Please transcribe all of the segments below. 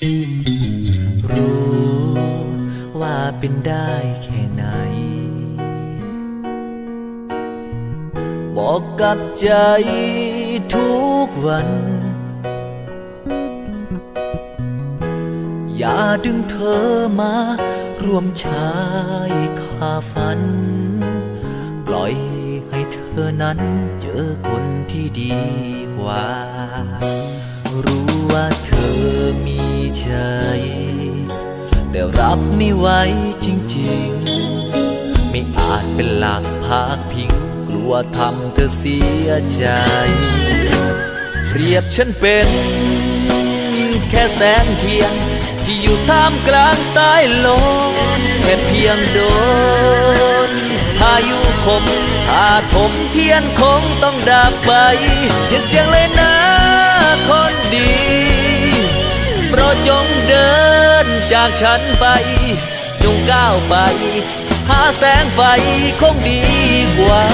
รู้ว่าเป็นได้แค่ไหน บอกกับใจทุกวัน อย่าดึงเธอมารวมชายคาฝัน ปล่อยให้เธอนั้นเจอคนที่ดีกว่า รู้ว่าเธอมี ใจ แต่รับไม่ไหวจริงๆ ไม่อาจเป็นหลักพาคพิง กลัวทำเธอเสียใจ เปรียบฉันเป็น แค่แสงเทียนที่อยู่ท่ามกลางสายลมแค่เพียงโดนพายุคมพาถมเทียนคงต้องดับไปอย่าเสียงเลยนะคนดี จงเดินจากฉันไป จงก้าวไป หาแสงไฟคงดีกว่า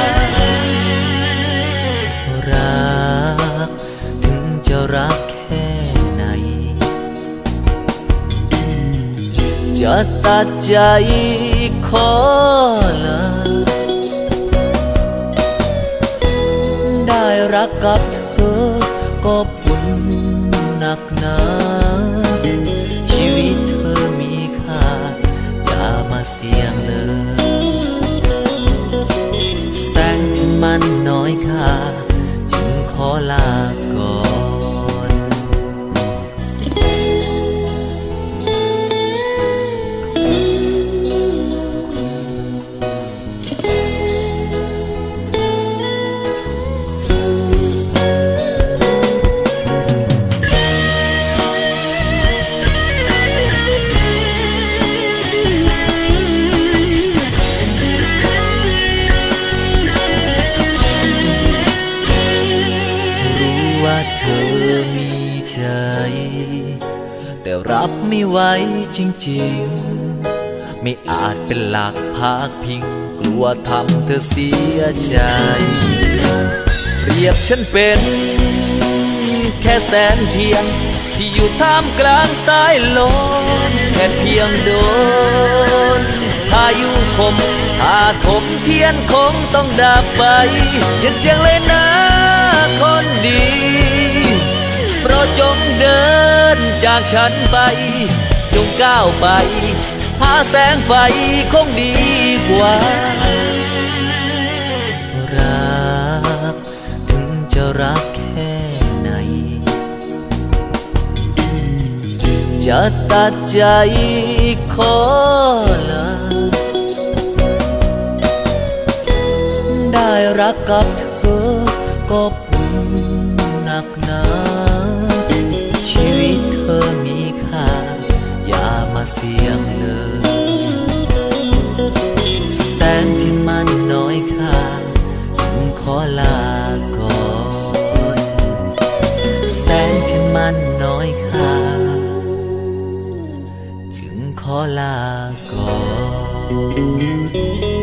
รัก ถึงจะรักแค่ไหน จะตัดใจขอลาได้รักกับเธอก็ มีใจ แต่รับไม่ไหวจริงๆ ไม่อาจเป็นหลักพากพิง กลัวทำเธอเสียใจเปรียบฉันเป็น แค่แสนเทียนที่อยู่ท่ามกลางสายลมแค่เพียงโดนพายุคมพาถมเทียนคงต้องดับไป อย่าเสียงเลยนะคนดี จากฉันไป จงก้าวไป หาแสงไฟคงดีกว่า รัก ถึงจะรักแค่ไหน จะตัดใจขอลาได้รักกับเธอก็บุญหนักหนา เสียงเลย แสงที่มันน้อยค่าจึงขอลาก่อน แสงที่มันน้อยค่าจึงขอลาก่อน